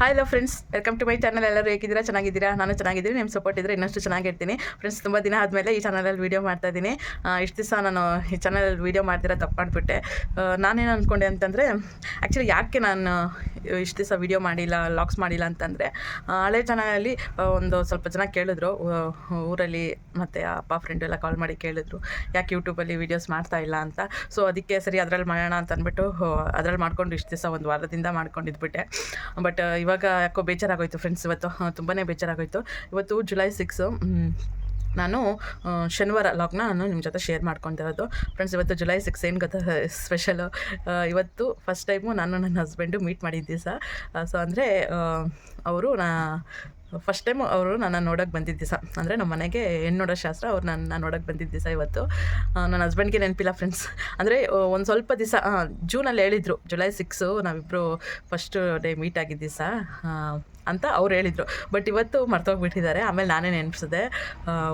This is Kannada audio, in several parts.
Hi hello friends welcome to my channel ಎಲ್ಲರೂ ಹೇಗಿದ್ದೀರಾ? ಚೆನ್ನಾಗಿದ್ದೀರಾ? ನಾನು ಚೆನ್ನಾಗಿದ್ದೀನಿ. ನಿಮ್ಮ ಸಪೋರ್ಟ್ ಇದ್ದರೆ ಇನ್ನಷ್ಟು ಚೆನ್ನಾಗಿರ್ತೀನಿ ಫ್ರೆಂಡ್ಸ್ ತುಂಬ ದಿನ ಆದಮೇಲೆ ಈ ಚಾನಲಲ್ಲಿ ವೀಡಿಯೋ ಮಾಡ್ತಾ ಇದ್ದೀನಿ. ಇಷ್ಟು ದಿವಸ ನಾನು ಈ ಚಾನಲಲ್ಲಿ ವೀಡಿಯೋ ಮಾಡ್ತೀರಾ ತಪ್ಪು ಮಾಡಿಬಿಟ್ಟೆ. ನಾನೇನು ಅಂದ್ಕೊಂಡೆ ಅಂತಂದರೆ ಆ್ಯಕ್ಚುಲಿ ಯಾಕೆ ನಾನು ಇಷ್ಟು ದಿವಸ ವೀಡಿಯೋ ಮಾಡಿಲ್ಲ ಲಾಕ್ಸ್ ಮಾಡಿಲ್ಲ ಅಂತಂದರೆ ಹಳೆ ಚಾನಲಲ್ಲಿ ಒಂದು ಸ್ವಲ್ಪ ಜನ ಕೇಳಿದ್ರು. ಊರಲ್ಲಿ ಮತ್ತು ಅಪ್ಪ ಫ್ರೆಂಡು ಎಲ್ಲ ಕಾಲ್ ಮಾಡಿ ಕೇಳಿದ್ರು. ಯಾಕೆ ಯೂಟ್ಯೂಬಲ್ಲಿ ವೀಡಿಯೋಸ್ ಮಾಡ್ತಾ ಇಲ್ಲ ಅಂತ. ಸೊ ಅದಕ್ಕೆ ಸರಿ ಅದರಲ್ಲಿ ಮಾಡೋಣ ಅಂತ ಅಂದ್ಬಿಟ್ಟು ಅದರಲ್ಲಿ ಮಾಡ್ಕೊಂಡು ಇಷ್ಟು ದಿವಸ ಒಂದು ವಾರದಿಂದ ಮಾಡ್ಕೊಂಡಿದ್ಬಿಟ್ಟೆ. ಬಟ್ ಇವಾಗ ಯಾಕೋ ಬೇಜಾರಾಗೋಯ್ತು ಫ್ರೆಂಡ್ಸ್ ಇವತ್ತು. ತುಂಬಾ ಬೇಜಾರಾಗೋಯ್ತು. ಇವತ್ತು ಜುಲೈ ಸಿಕ್ಸು ನಾನು ಶನಿವಾರ ಲಾಗ್ನ ನಾನು ನಿಮ್ಮ ಜೊತೆ ಶೇರ್ ಮಾಡ್ಕೊತಿರೋದು ಫ್ರೆಂಡ್ಸ್ ಇವತ್ತು ಜುಲೈ ಸಿಕ್ಸ್ ಏನು ಗೊತ್ತಾ? ಸ್ಪೆಷಲು ಇವತ್ತು ಫಸ್ಟ್ ಟೈಮು ನಾನು ನನ್ನ ಹಸ್ಬೆಂಡು ಮೀಟ್ ಮಾಡಿದ್ದೆ ಸಹ ಸೊ. ಅಂದರೆ ಅವರು ನಾ ಫಸ್ಟ್ ಟೈಮ್ ಅವರು ನನ್ನ ನೋಡಕ್ಕೆ ಬಂದಿದ್ದ ದಿವಸ. ಅಂದರೆ ನಮ್ಮ ಮನೆಗೆ ಹೆಣ್ಣು ನೋಡೋ ಶಾಸ್ತ್ರ ಅವ್ರು ನನ್ನ ನೋಡೋಕೆ ಬಂದಿದ್ದ ದಿವಸ ಇವತ್ತು. ನನ್ನ ಹಸ್ಬೆಂಡ್ಗೆ ನೆನಪಿಲ್ಲ ಫ್ರೆಂಡ್ಸ್ ಅಂದರೆ ಒಂದು ಸ್ವಲ್ಪ ದಿವಸ ಜೂನಲ್ಲಿ ಹೇಳಿದರು. ಜುಲೈ ಸಿಕ್ಸು ನಾವಿಬ್ಬರು ಫಸ್ಟ್ ಡೇ ಮೀಟ್ ಆಗಿದ್ದ ದಿವಸ. ಅಂತ ಅವ್ರು ಹೇಳಿದರು. ಬಟ್ ಇವತ್ತು ಮರ್ತೋಗ್ಬಿಟ್ಟಿದ್ದಾರೆ. ಆಮೇಲೆ ನಾನೇ ನೆನಪಿಸಿದೆ.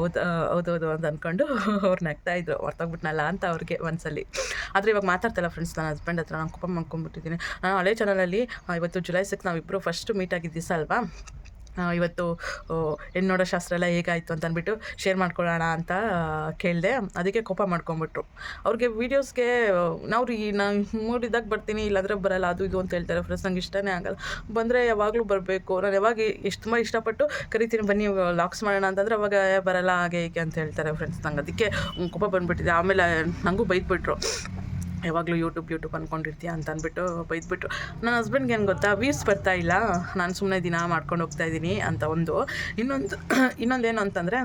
ಹೌದು ಹೌದು ಅಂತ ಅಂದ್ಕೊಂಡು ಅವ್ರು ನಗ್ತಾ ಇದ್ರು. ಮರ್ತೋಗ್ಬಿಟ್ನಲ್ಲ ಅಂತ ಅವ್ರಿಗೆ ಒಂದ್ಸಲಿ ಆದರೆ ಇವಾಗ ಮಾತಾಡ್ತಲ್ಲ ಫ್ರೆಂಡ್ಸ್ ನನ್ನ ಹಸ್ಬೆಂಡ್ ಹತ್ರ, ನಾನು ಕೋಪ ಮಾಡ್ಕೊಂಡ್ಬಿಟ್ಟಿದ್ದೀನಿ. ನಾನು ಹಳೆ ಚಾನಲಲ್ಲಿ ಇವತ್ತು ಜುಲೈ ಸಿಕ್ಸ್ ನಾವಿಬ್ಬರು ಫಸ್ಟ್ ಮೀಟ್ ಆಗಿದ್ದ ದಿವಸ ಅಲ್ವಾ? ಇವತ್ತು ಆ, ಶಾಸ್ತ್ರ ಎಲ್ಲ ಹೇಗಾಯಿತು ಅಂತ ಅಂದ್ಬಿಟ್ಟು ಶೇರ್ ಮಾಡ್ಕೊಳ್ಳೋಣ ಅಂತ ಕೇಳಿದೆ. ಅದಕ್ಕೆ ಕೋಪ ಮಾಡ್ಕೊಂಬಿಟ್ರು ಅವ್ರಿಗೆ ವೀಡಿಯೋಸ್ಗೆ ನಾವು ರೀ ನಾನು ಮೂಡಿದಾಗ ಬರ್ತೀನಿ ಇಲ್ಲಾಂದರೆ ಬರಲ್ಲ ಅದು ಇದು ಅಂತ ಹೇಳ್ತಾರೆ. ಫ್ರೆಂಡ್ಸ್ ನಂಗೆ ಇಷ್ಟನೇ ಆಗಲ್ಲ. ಬಂದರೆ ಯಾವಾಗಲೂ ಬರಬೇಕು. ನಾನು ಯಾವಾಗ ಎಷ್ಟು ತುಂಬ ಇಷ್ಟಪಟ್ಟು ಕರಿತೀನಿ ಬನ್ನಿ ಲಾಕ್ಸ್ ಮಾಡೋಣ ಅಂತಂದರೆ ಅವಾಗ "ಏ, ಬರಲ್ಲ ಹಾಗೆ ಹೀಗೆ ಅಂತ ಹೇಳ್ತಾರೆ ಫ್ರೆಂಡ್ಸ್ ನಂಗೆ ಅದಕ್ಕೆ ಕೋಪ ಬಂದುಬಿಟ್ಟಿದೆ. ಆಮೇಲೆ ನನಗೂ ಬೈದ್ಬಿಟ್ರು. ಯಾವಾಗಲೂ ಯೂಟ್ಯೂಬ್ ಯೂಟ್ಯೂಬ್ ಅಂದ್ಕೊಂಡಿರ್ತೀಯ ಅಂತ ಅಂದ್ಬಿಟ್ಟು ಬೈದ್ಬಿಟ್ರು. ನನ್ನ ಹಸ್ಬೆಂಡ್ಗೆ ಏನು ಗೊತ್ತಾ ವೀವ್ಸ್ ಬರ್ತಾ ಇಲ್ಲ. ನಾನು ಸುಮ್ಮನೆ ದಿನ ಮಾಡ್ಕೊಂಡು ಹೋಗ್ತಾ ಇದ್ದೀನಿ ಅಂತ ಒಂದು. ಇನ್ನೊಂದು, ಇನ್ನೊಂದೇನು ಅಂತಂದರೆ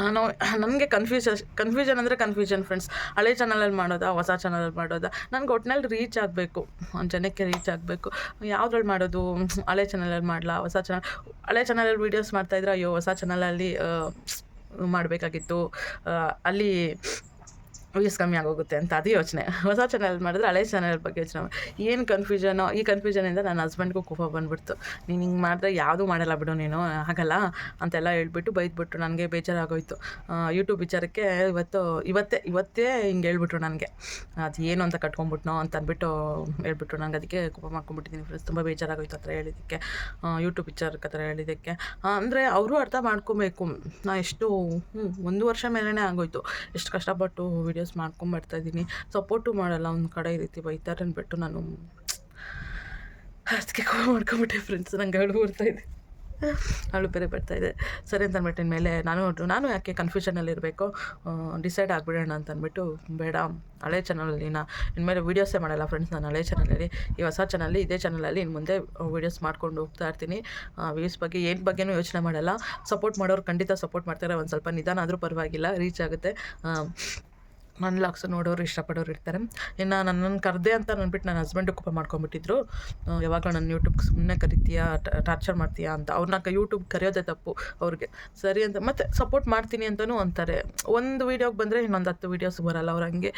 ನಾನು, ನನಗೆ ಕನ್ಫ್ಯೂಷನ್ ಕನ್ಫ್ಯೂಷನ್ ಅಂದರೆ ಕನ್ಫ್ಯೂಷನ್ ಫ್ರೆಂಡ್ಸ್ ಹಳೆ ಚಾನಲಲ್ಲಿ ಮಾಡೋದಾ, ಹೊಸ ಚಾನಲಲ್ಲಿ ಮಾಡೋದಾ? ನನಗೆ ಒಟ್ಟಿನಲ್ಲಿ ರೀಚ್ ಆಗಬೇಕು. ಜನಕ್ಕೆ ರೀಚ್ ಆಗಬೇಕು. ಯಾವುದ್ರಲ್ಲಿ ಮಾಡೋದು? ಹಳೆ ಚಾನಲಲ್ಲಿ ಮಾಡಲಾ, ಹೊಸ ಚಾನಲ್ ಹಳೆ ಚಾನಲಲ್ಲಿ ವೀಡಿಯೋಸ್ ಮಾಡ್ತಾಯಿದ್ರೆ ಅಯ್ಯೋ, ಹೊಸ ಚಾನಲಲ್ಲಿ ಮಾಡಬೇಕಾಗಿತ್ತು. ಅಲ್ಲಿ ವ್ಯೂಸ್ ಕಮ್ಮಿ ಆಗೋಗುತ್ತೆ ಅಂತ ಅದು ಯೋಚನೆ. ಹೊಸ ಚಾನಲ್ ಮಾಡಿದ್ರೆ ಹಳೆ ಚಾನಲ್ ಬಗ್ಗೆ ಯೋಚನೆ ಏನು ಕನ್ಫ್ಯೂಷನು ಈ ಕನ್ಫ್ಯೂಷನಿಂದ ನನ್ನ ಹಸ್ಬೆಂಡ್ಗೂ ಕೋಪ ಬಂದ್ಬಿಡ್ತು. ನೀನು ಹಿಂಗೆ ಮಾಡಿದ್ರೆ ಯಾವುದೂ ಮಾಡಲ್ಲ ಬಿಡು ನೀನು, ಆಗಲ್ಲ? ಅಂತೆಲ್ಲ ಹೇಳ್ಬಿಟ್ಟು ಬೈದ್ಬಿಟ್ರು. ನನಗೆ ಬೇಜಾರಾಗೋಯ್ತು. ಯೂಟ್ಯೂಬ್ ವಿಚಾರಕ್ಕೆ ಇವತ್ತು, ಇವತ್ತೇ ಇವತ್ತೇ ಹಿಂಗೆ ಹೇಳ್ಬಿಟ್ರು ನನಗೆ. ಅದು ಏನು ಅಂತ ಕಟ್ಕೊಂಡ್ಬಿಟ್ನೋ ಅಂತ ಅಂದ್ಬಿಟ್ಟು ಹೇಳ್ಬಿಟ್ರು. ನನಗೆ ಅದಕ್ಕೆ ಕೋಪ ಮಾಡ್ಕೊಂಡ್ಬಿಟ್ಟಿದ್ದೀನಿ ಫ್ರೆಂಡ್ಸ್ ತುಂಬ ಬೇಜಾರಾಗೋಯ್ತು ಆ ಥರ ಹೇಳಿದ್ದಕ್ಕೆ. ಯೂಟ್ಯೂಬ್ ವಿಚಾರಕ್ಕೆ ಆ ಥರ ಹೇಳಿದ್ದಕ್ಕೆ. ಅಂದರೆ ಅವರು ಅರ್ಥ ಮಾಡ್ಕೊಬೇಕು. ನಾ ಎಷ್ಟು ಒಂದು ವರ್ಷ ಮೇಲೇ ಆಗೋಯ್ತು. ಎಷ್ಟು ಕಷ್ಟಪಟ್ಟು ವೀಡಿಯೋಸ್ ಮಾಡ್ಕೊಂಬರ್ತಾ ಇದ್ದೀನಿ ಸಪೋರ್ಟು ಮಾಡಲ್ಲ, ಒಂದು ಕಡೆ ಈ ರೀತಿ ಬೈತಾರೆ ಅಂದ್ಬಿಟ್ಟು ನಾನು ಅದಕ್ಕೆ ಕೋ ಮಾಡ್ಕೊಂಬಿಟ್ಟೆ ಫ್ರೆಂಡ್ಸ್ ನಂಗೆ ಅಳು ಬರ್ತಾಯಿದೆ ಅಳು ಬೇರೆ ಬರ್ತಾಯಿದೆ ಸರಿ ಅಂತ ಅಂದ್ಬಿಟ್ಟು ಮೇಲೆ ನಾನು ನಾನು ಯಾಕೆ ಕನ್ಫ್ಯೂಷನಲ್ಲಿ ಇರಬೇಕು? ಡಿಸೈಡ್ ಆಗಿಬಿಡೋಣ ಅಂತ ಅಂದ್ಬಿಟ್ಟು ಬೇಡ. ಹಳೆ ಚಾನಲಲ್ಲಿ ನಾ ಇನ್ಮೇಲೆ ವೀಡಿಯೋಸೇ ಮಾಡಲ್ಲ ಫ್ರೆಂಡ್ಸ್ ನಾನು ಹಳೆ ಚಾನಲಲ್ಲಿ ಈ ಹೊಸ ಚಾನಲಲ್ಲಿ ಇದೇ ಚಾನಲಲ್ಲಿ ಇನ್ನು ಮುಂದೆ ವೀಡಿಯೋಸ್ ಮಾಡ್ಕೊಂಡು ಹೋಗ್ತಾ ಇರ್ತೀನಿ. ವ್ಯೂಸ್ ಬಗ್ಗೆ, ಏನು ಬಗ್ಗೆನೂ ಯೋಚನೆ ಮಾಡಲ್ಲ. ಸಪೋರ್ಟ್ ಮಾಡೋರು ಖಂಡಿತ ಸಪೋರ್ಟ್ ಮಾಡ್ತಾರೆ. ಒಂದು ಸ್ವಲ್ಪ ನಿಧಾನ ಆದರೂ ಪರವಾಗಿಲ್ಲ ರೀಚ್ ಆಗುತ್ತೆ. ನನ್ನ ಲಾಕ್ಸ್ ನೋಡೋರು ಇಷ್ಟಪಡೋರು ಇರ್ತಾರೆ. ಇನ್ನು ನನ್ನನ್ನು ಕರೆದೆ ಅಂತ ಅಂದ್ಬಿಟ್ಟು ನನ್ನ ಹಸ್ಬೆಂಡು ಕೋಪ ಮಾಡ್ಕೊಂಬಿಟ್ಟಿದ್ರು ಯಾವಾಗ ನನ್ನ ಯೂಟ್ಯೂಬ್ ಸುಮ್ಮನೆ ಕರಿತೀಯಾ ಟಾರ್ಚರ್ ಮಾಡ್ತೀಯಾ ಅಂತ. ಅವ್ರನ್ನ ಯೂಟ್ಯೂಬ್ ಕರೆಯೋದೇ ತಪ್ಪು ಅವ್ರಿಗೆ. ಸರಿ ಅಂತ, ಮತ್ತೆ ಸಪೋರ್ಟ್ ಮಾಡ್ತೀನಿ ಅಂತಲೂ ಅಂತಾರೆ. ಒಂದು ವೀಡಿಯೋಗೆ ಬಂದರೆ ಇನ್ನೊಂದು ಹತ್ತು ವೀಡಿಯೋಸ್ ಬರಲ್ಲ. ಅವ್ರು ಹಂಗೆ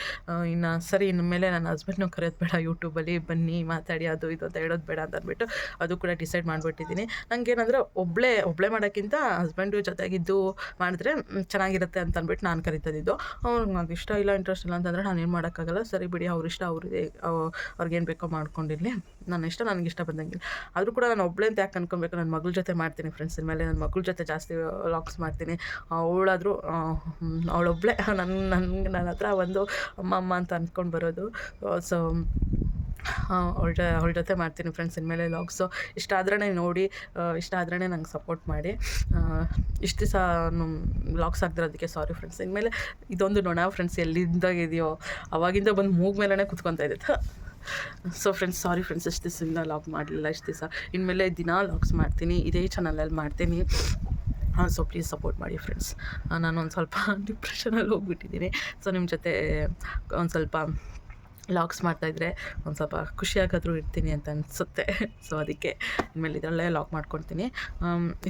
ಇನ್ನು ಸರಿ, ಇನ್ನು ಮೇಲೆ ನನ್ನ ಹಸ್ಬೆಂಡ್ನೂ ಕರೆಯೋದು ಬೇಡ ಯೂಟ್ಯೂಬಲ್ಲಿ ಬನ್ನಿ, ಮಾತಾಡಿ, ಅದು ಇದು ಅಂತ ಹೇಳೋದು ಬೇಡ ಅಂತ ಅಂದ್ಬಿಟ್ಟು ಅದು ಕೂಡ ಡಿಸೈಡ್ ಮಾಡಿಬಿಟ್ಟಿದ್ದೀನಿ. ನನಗೇನಂದರೆ ಒಬ್ಬಳೇ ಒಬ್ಬಳೇ ಮಾಡೋಕ್ಕಿಂತ ಹಸ್ಬೆಂಡು ಜೊತೆಗಿದ್ದು ಮಾಡಿದ್ರೆ ಚೆನ್ನಾಗಿರುತ್ತೆ ಅಂತ ಅಂದ್ಬಿಟ್ಟು ನಾನು ಕರಿತದಿದ್ದು ಅವ್ರಿಗೆ ನಂಗೆ ಇಷ್ಟ ಇಲ್ಲ ಇಂಟ್ರೆಸ್ಟ್ ಇಲ್ಲ ಅಂತಂದರೆ ನಾನು ಏನು ಮಾಡೋಕ್ಕಾಗಲ್ಲ. ಸರಿ ಬಿಡಿ, ಅವ್ರ ಇಷ್ಟ ಅವ್ರಿಗೆ ಅವ್ರಿಗೇನು ಬೇಕೋ ಮಾಡ್ಕೊಂಡಿರಲಿ. ನನ್ನ ಇಷ್ಟ, ನನಗೆ ಇಷ್ಟ ಬಂದಂಗಿಲ್ಲ. ಆದರೂ ಕೂಡ ನಾನು ಒಬ್ಬಳೇ ಅಂತ ಯಾಕೆ ಅನ್ಕೊಬೇಕು? ನನ್ನ ಮಗಳ ಜೊತೆ ಮಾಡ್ತೀನಿ ಫ್ರೆಂಡ್ಸ್ ಮೇಲೆ ನನ್ನ ಮಗಳ ಜೊತೆ ಜಾಸ್ತಿ ಲಾಕ್ಸ್ ಮಾಡ್ತೀನಿ. ಅವಳಾದರೂ ಅವಳೊಬ್ಳೆ. ನನ್ನ ನನಗೆ ನನ್ನ ಹತ್ರ ಒಂದು ಅಮ್ಮ ಅಮ್ಮ ಅಂತ ಅಂದ್ಕೊಂಡು ಬರೋದು. ಸೊ ಅವಳ ಅವಳ ಜೊತೆ ಮಾಡ್ತೀನಿ ಫ್ರೆಂಡ್ಸ್ ಇನ್ಮೇಲೆ ಲಾಗ್ಸು ಇಷ್ಟ ಆದ್ರೇ ನೋಡಿ ಇಷ್ಟ ಆದ್ರೇ ನಂಗೆ ಸಪೋರ್ಟ್ ಮಾಡಿ. ಇಷ್ಟು ದಿವಸ ಲಾಗ್ಸ್ ಅದಕ್ಕೆ ಸಾರಿ ಫ್ರೆಂಡ್ಸ್ ಇನ್ಮೇಲೆ ಇದೊಂದು ನೋಣ ಫ್ರೆಂಡ್ಸ್ ಎಲ್ಲಿಂದ ಇದೆಯೋ, ಅವಾಗಿಂದ ಬಂದು ಮೂಗ್ ಮೇಲೇ ಕುತ್ಕೊತಾ ಇದೆ ಸೊ ಫ್ರೆಂಡ್ಸ್ ಸಾರಿ ಫ್ರೆಂಡ್ಸ್ ಇಷ್ಟು ದಿವಸದಿಂದ ಲಾಗ್ ಮಾಡಲಿಲ್ಲ, ಇಷ್ಟು ದಿವಸ. ಇನ್ಮೇಲೆ ದಿನ ಲಾಗ್ಸ್ ಮಾಡ್ತೀನಿ, ಇದೇ ಚಾನಲಲ್ಲಿ ಮಾಡ್ತೀನಿ. ಸೊ ಪ್ಲೀಸ್ ಸಪೋರ್ಟ್ ಮಾಡಿ ಫ್ರೆಂಡ್ಸ್ ನಾನು ಒಂದು ಸ್ವಲ್ಪ ಡಿಪ್ರೆಷನಲ್ಲಿ ಹೋಗ್ಬಿಟ್ಟಿದ್ದೀನಿ. ಸೊ ನಿಮ್ಮ ಜೊತೆ ಒಂದು ಸ್ವಲ್ಪ ಲಾಗ್ಸ್ ಮಾಡ್ತಾಯಿದ್ರೆ ಒಂದು ಸ್ವಲ್ಪ ಖುಷಿಯಾಗಾದರೂ ಇರ್ತೀನಿ ಅಂತ ಅನಿಸುತ್ತೆ. ಸೊ ಅದಕ್ಕೆ ಇನ್ಮೇಲೆ ಇದರಲ್ಲೇ ಲಾಕ್ ಮಾಡ್ಕೊಳ್ತೀನಿ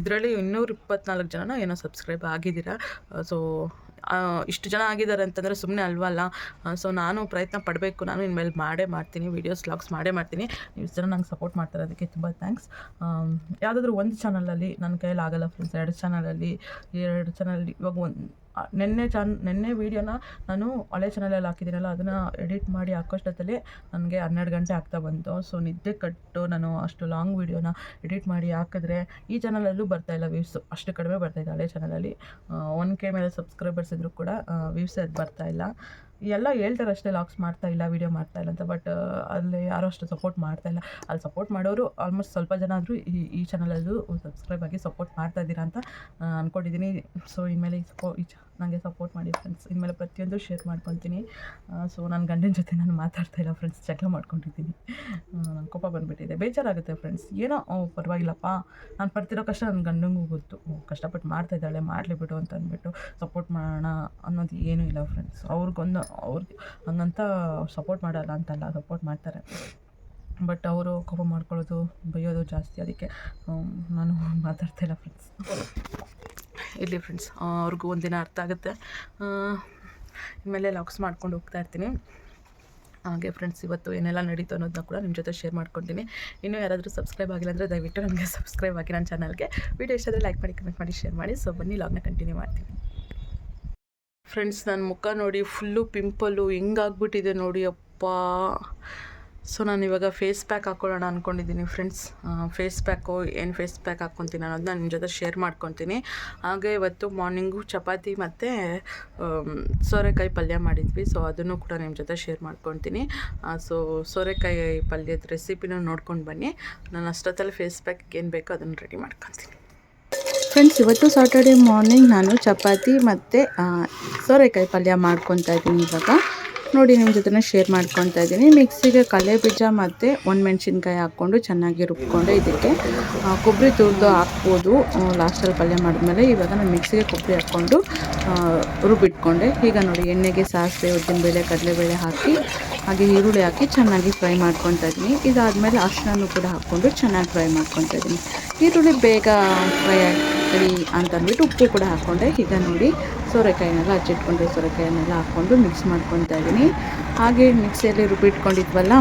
ಇದರಲ್ಲಿ ಇನ್ನೂರ ಇಪ್ಪತ್ನಾಲ್ಕು ಜನ ಏನೋ ಸಬ್ಸ್ಕ್ರೈಬ್ ಆಗಿದ್ದೀರಾ. ಸೊ ಇಷ್ಟು ಜನ ಆಗಿದ್ದಾರೆ ಅಂತಂದರೆ ಸುಮ್ಮನೆ ಅಲ್ವಲ್ಲ. ಸೊ ನಾನು ಪ್ರಯತ್ನ ಪಡಬೇಕು. ನಾನು ಇನ್ಮೇಲೆ ಮಾಡೇ ಮಾಡ್ತೀನಿ ವೀಡಿಯೋಸ್ ಲಾಗ್ಸ್ ಮಾಡೇ ಮಾಡ್ತೀನಿ. ಇಷ್ಟು ಜನ ನಂಗೆ ಸಪೋರ್ಟ್ ಮಾಡ್ತಾರೆ, ಅದಕ್ಕೆ ತುಂಬ ಥ್ಯಾಂಕ್ಸ್ ಯಾವುದಾದ್ರೂ ಒಂದು ಚಾನಲಲ್ಲಿ ನನ್ನ ಕೈಯಲ್ಲಿ ಆಗಲ್ಲ ಫ್ರೆಂಡ್ಸ್ ಎರಡು ಚಾನಲಲ್ಲಿ ಎರಡು ಚಾನಲ್ ಇವಾಗ ಒಂದು ನಿನ್ನೆ ಚಾನ್, ನಿನ್ನೆ ವೀಡಿಯೋನ ನಾನು ಹಳೆ ಚಾನಲಲ್ಲಿ ಹಾಕಿದ್ದೀನಲ್ಲ, ಅದನ್ನು ಎಡಿಟ್ ಮಾಡಿ ಹಾಕೋಷ್ಟೊತ್ತಲ್ಲಿ ನನಗೆ ಹನ್ನೆರಡು ಗಂಟೆ ಆಗ್ತಾ ಬಂತು. ಸೊ ನಿದ್ದೆ ಕಟ್ಟು, ನಾನು ಅಷ್ಟು ಲಾಂಗ್ ವೀಡಿಯೋನ ಎಡಿಟ್ ಮಾಡಿ ಹಾಕಿದ್ರೆ ಈ ಚಾನಲಲ್ಲೂ ಇಲ್ಲ ವ್ಯೂಸು ಅಷ್ಟು ಕಡಿಮೆ ಇದೆ ಹಳೆ ಚಾನಲಲ್ಲಿ ಒನ್ ಕೆ ಮೇಲೆ ಸಬ್ಸ್ಕ್ರೈಬರ್ಸ್ ಇದ್ದರೂ ಕೂಡ ವ್ಯೂಸ್ ಅದು ಬರ್ತಾಯಿಲ್ಲ ಎಲ್ಲ ಹೇಳ್ತಾರೆ ಅಷ್ಟೇ ಲಾಕ್ಸ್ ಮಾಡ್ತಾ ಇಲ್ಲ ವೀಡಿಯೋ ಮಾಡ್ತಾ ಇಲ್ಲ ಅಂತ ಬಟ್ ಅಲ್ಲಿ ಯಾರೂ ಅಷ್ಟು ಸಪೋರ್ಟ್ ಮಾಡ್ತಾ ಇಲ್ಲ. ಅಲ್ಲಿ ಸಪೋರ್ಟ್ ಮಾಡೋರು ಆಲ್ಮೋಸ್ಟ್ ಸ್ವಲ್ಪ ಜನ ಆದರೂ ಈ ಈ ಚಾನಲಲ್ಲೂ ಸಬ್ಸ್ಕ್ರೈಬ್ ಆಗಿ ಸಪೋರ್ಟ್ ಮಾಡ್ತಾ ಇದ್ದೀರಾ ಅಂತ ಅಂದ್ಕೊಂಡಿದ್ದೀನಿ ಸೊ ಇನ್ಮೇಲೆ ಈ ಸಪೋ ಈ ಚ ನನಗೆ ಸಪೋರ್ಟ್ ಮಾಡಿ ಫ್ರೆಂಡ್ಸ್ ಇನ್ಮೇಲೆ ಪ್ರತಿಯೊಂದು ಶೇರ್ ಮಾಡ್ಕೊತೀನಿ. ಸೊ ನನ್ನ ಗಂಡನ ಜೊತೆ ನಾನು ಮಾತಾಡ್ತಾ ಇಲ್ಲ ಫ್ರೆಂಡ್ಸ್ ಜಗಳ ಮಾಡ್ಕೊಂಡಿದ್ದೀನಿ. ನನ್ನ ಕೋಪ ಬಂದುಬಿಟ್ಟಿದೆ. ಬೇಜಾರಾಗುತ್ತೆ ಫ್ರೆಂಡ್ಸ್ ಏನೋ ಪರವಾಗಿಲ್ಲಪ್ಪ. ನಾನು ಪಡ್ತಿರೋ ಕಷ್ಟ ನನ್ನ ಗಂಡಂಗೂ ಗೊತ್ತು. ಕಷ್ಟಪಟ್ಟು ಮಾಡ್ತಾ ಇದ್ದಾಳೆ, ಮಾಡಲಿ ಬಿಡು ಅಂತ ಅಂದ್ಬಿಟ್ಟು ಸಪೋರ್ಟ್ ಮಾಡೋಣ ಅನ್ನೋದು ಏನೂ ಇಲ್ಲ ಫ್ರೆಂಡ್ಸ್ ಅವ್ರಿಗೊಂದು, ಅವ್ರಿಗೆ ಹಂಗಂತ ಸಪೋರ್ಟ್ ಮಾಡಲ್ಲ ಅಂತಲ್ಲ ಸಪೋರ್ಟ್ ಮಾಡ್ತಾರೆ. ಬಟ್ ಅವರು ಕೋಪ ಮಾಡ್ಕೊಳ್ಳೋದು, ಬೈಯೋದು ಜಾಸ್ತಿ. ಅದಕ್ಕೆ ನಾನು ಮಾತಾಡ್ತಾ ಇಲ್ಲ ಫ್ರೆಂಡ್ಸ್ ಇರಲಿ ಫ್ರೆಂಡ್ಸ್ ಅವ್ರಿಗೂ ಒಂದಿನ ಅರ್ಥ ಆಗುತ್ತೆ. ಇನ್ಮೇಲೆ ಲಾಕ್ಸ್ ಮಾಡ್ಕೊಂಡು ಹೋಗ್ತಾ ಇರ್ತೀನಿ. ಹಾಗೆ ಫ್ರೆಂಡ್ಸ್ ಇವತ್ತು ಏನೆಲ್ಲ ನಡೀತು ಅನ್ನೋದನ್ನ ಕೂಡ ನಿಮ್ಮ ಜೊತೆ ಶೇರ್ ಮಾಡ್ಕೊತೀನಿ. ಇನ್ನೂ ಯಾರಾದರೂ ಸಬ್ಸ್ಕ್ರೈಬ್ ಆಗಿಲ್ಲ ಅಂದರೆ ದಯವಿಟ್ಟು ನನಗೆ ಸಬ್ಸ್ಕ್ರೈಬ್ ಆಗಿ ನನ್ನ ಚಾನಲ್ಗೆ ವಿಡಿಯೋ ಇಷ್ಟಾದರೆ ಲೈಕ್ ಮಾಡಿ ಕಮೆಂಟ್ ಮಾಡಿ ಶೇರ್ ಮಾಡಿ. ಸೊ ಬನ್ನಿ ಲಾಗ್ನ ಕಂಟಿನ್ಯೂ ಮಾಡ್ತೀನಿ. ಫ್ರೆಂಡ್ಸ್ ನನ್ನ ಮುಖ ನೋಡಿ ಫುಲ್ಲು ಪಿಂಪಲ್ಲು ಹೆಂಗಾಗ್ಬಿಟ್ಟಿದೆ ನೋಡಿ ಅಪ್ಪ. ಸೊ ನಾನು ಇವಾಗ ಫೇಸ್ ಪ್ಯಾಕ್ ಹಾಕ್ಕೊಳ್ಳೋಣ ಅಂದ್ಕೊಂಡಿದ್ದೀನಿ ಫ್ರೆಂಡ್ಸ್ ಫೇಸ್ ಪ್ಯಾಕು ಏನು ಫೇಸ್ ಪ್ಯಾಕ್ ಹಾಕ್ಕೊತೀನಿ ಅನ್ನೋದನ್ನ ನಿಮ್ಮ ಜೊತೆ ಶೇರ್ ಮಾಡ್ಕೊತೀನಿ. ಹಾಗೆ ಇವತ್ತು ಮಾರ್ನಿಂಗು ಚಪಾತಿ ಮತ್ತು ಸೋರೆಕಾಯಿ ಪಲ್ಯ ಮಾಡಿದ್ವಿ. ಸೊ ಅದನ್ನು ಕೂಡ ನಿಮ್ಮ ಜೊತೆ ಶೇರ್ ಮಾಡ್ಕೊತೀನಿ. ಸೊ ಸೋರೆಕಾಯಿ ಪಲ್ಯದ ರೆಸಿಪಿನೂ ನೋಡ್ಕೊಂಡು ಬನ್ನಿ. ನಾನು ಅಷ್ಟೊತ್ತಲ್ಲಿ ಫೇಸ್ ಪ್ಯಾಕ್ ಏನು ಬೇಕೋ ಅದನ್ನು ರೆಡಿ ಮಾಡ್ಕೊತೀನಿ. ಫ್ರೆಂಡ್ಸ್ ಇವತ್ತು ಸಾಟರ್ಡೆ ಮಾರ್ನಿಂಗ್ ನಾನು ಚಪಾತಿ ಮತ್ತು ಸೋರೆಕಾಯಿ ಪಲ್ಯ ಮಾಡ್ಕೊತಾ ಇದ್ದೀನಿ ಇವಾಗ. ನೋಡಿ ನಿಮ್ಮ ಜೊತೆ ಶೇರ್ ಮಾಡ್ಕೊತಾ ಇದ್ದೀನಿ. ಮಿಕ್ಸಿಗೆ ಕಲೆ ಬೀಜ ಮತ್ತು ಒಣಮೆಣ್ಸಿನ್ಕಾಯಿ ಹಾಕ್ಕೊಂಡು ಚೆನ್ನಾಗಿ ರುಬ್ಕೊಂಡು ಇದಕ್ಕೆ ಕೊಬ್ಬರಿ ತುರಿದು ಹಾಕ್ಬೋದು. ಲಾಸ್ಟಲ್ಲಿ ಪಲ್ಯ ಮಾಡಿದ್ಮೇಲೆ ಇವಾಗ ನಾನು ಮಿಕ್ಸಿಗೆ ಕೊಬ್ಬರಿ ಹಾಕ್ಕೊಂಡು ರುಬ್ಬಿಟ್ಕೊಂಡೆ. ಈಗ ನೋಡಿ ಎಣ್ಣೆಗೆ ಸಾಸಿವೆ, ಉದ್ದಿನಬೇಳೆ, ಕಡಲೆಬೇಳೆ ಹಾಕಿ ಹಾಗೆ ಈರುಳ್ಳಿ ಹಾಕಿ ಚೆನ್ನಾಗಿ ಫ್ರೈ ಮಾಡ್ಕೊತಾ ಇದ್ದೀನಿ. ಇದಾದಮೇಲೆ ಅರಿಶಿನೂ ಕೂಡ ಹಾಕ್ಕೊಂಡು ಚೆನ್ನಾಗಿ ಫ್ರೈ ಮಾಡ್ಕೊತಾ ಇದ್ದೀನಿ. ಈರುಳ್ಳಿ ಬೇಗ ಫ್ರೈ ಆಗಲಿ ಅಂತಂದ್ಬಿಟ್ಟು ಉಪ್ಪು ಕೂಡ ಹಾಕ್ಕೊಂಡೆ. ಈಗ ನೋಡಿ ಸೋರೆಕಾಯಿನೆಲ್ಲ ಹಚ್ಚಿಟ್ಕೊಂಡೆ ಸೋರೆಕಾಯಿನೆಲ್ಲ ಹಾಕ್ಕೊಂಡು ಮಿಕ್ಸ್ ಮಾಡ್ಕೊತಾ ಇದ್ದೀನಿ. ಹಾಗೆ ಮಿಕ್ಸಿಯಲ್ಲಿ ರುಬ್ಬಿಟ್ಕೊಂಡಿದ್ವಲ್ಲ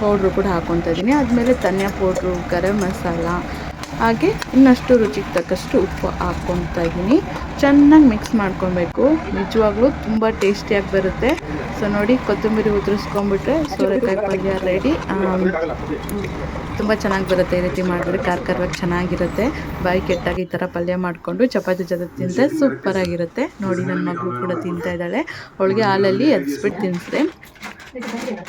ಪೌಡ್ರು ಕೂಡ ಹಾಕ್ಕೊತಾ ಇದ್ದೀನಿ. ಆದಮೇಲೆ ಧನಿಯಾ ಪೌಡ್ರು ಗರಂ ಮಸಾಲ ಹಾಗೆ ಇನ್ನಷ್ಟು ರುಚಿಗೆ ತಕ್ಕಷ್ಟು ಉಪ್ಪು ಹಾಕ್ಕೊತಾ ಇದ್ದೀನಿ. ಚೆನ್ನಾಗಿ ಮಿಕ್ಸ್ ಮಾಡ್ಕೊಬೇಕು. ನಿಜವಾಗ್ಲೂ ತುಂಬ ಟೇಸ್ಟಿಯಾಗಿ ಬರುತ್ತೆ. ಸೊ ನೋಡಿ ಕೊತ್ತಂಬರಿ ಉದುರಿಸ್ಕೊಂಬಿಟ್ರೆ ಸೋರೆಕಾಯಿ ಪಲ್ಯ ರೆಡಿ ತುಂಬ ಚೆನ್ನಾಗಿ ಬರುತ್ತೆ ಈ ರೀತಿ ಮಾಡಿದ್ರೆ. ಖಾರ ಖಾರವಾಗಿ ಚೆನ್ನಾಗಿರುತ್ತೆ. ಬಾಯಿ ಕೆಟ್ಟಾಗಿ ಈ ಥರ ಪಲ್ಯ ಮಾಡಿಕೊಂಡು ಚಪಾತಿ ಜೊತೆ ತಿಂದರೆ ಸೂಪರಾಗಿರುತ್ತೆ ನೋಡಿ ನನ್ನ ಮಗಳು ಕೂಡ ತಿಂತಾ ಇದ್ದಾಳೆ. ಅವಳಿಗೆ ಹಾಲಲ್ಲಿ ಎದ್ಸ್ಬಿಟ್ಟು ತಿನ್ನಿಸಿದೆ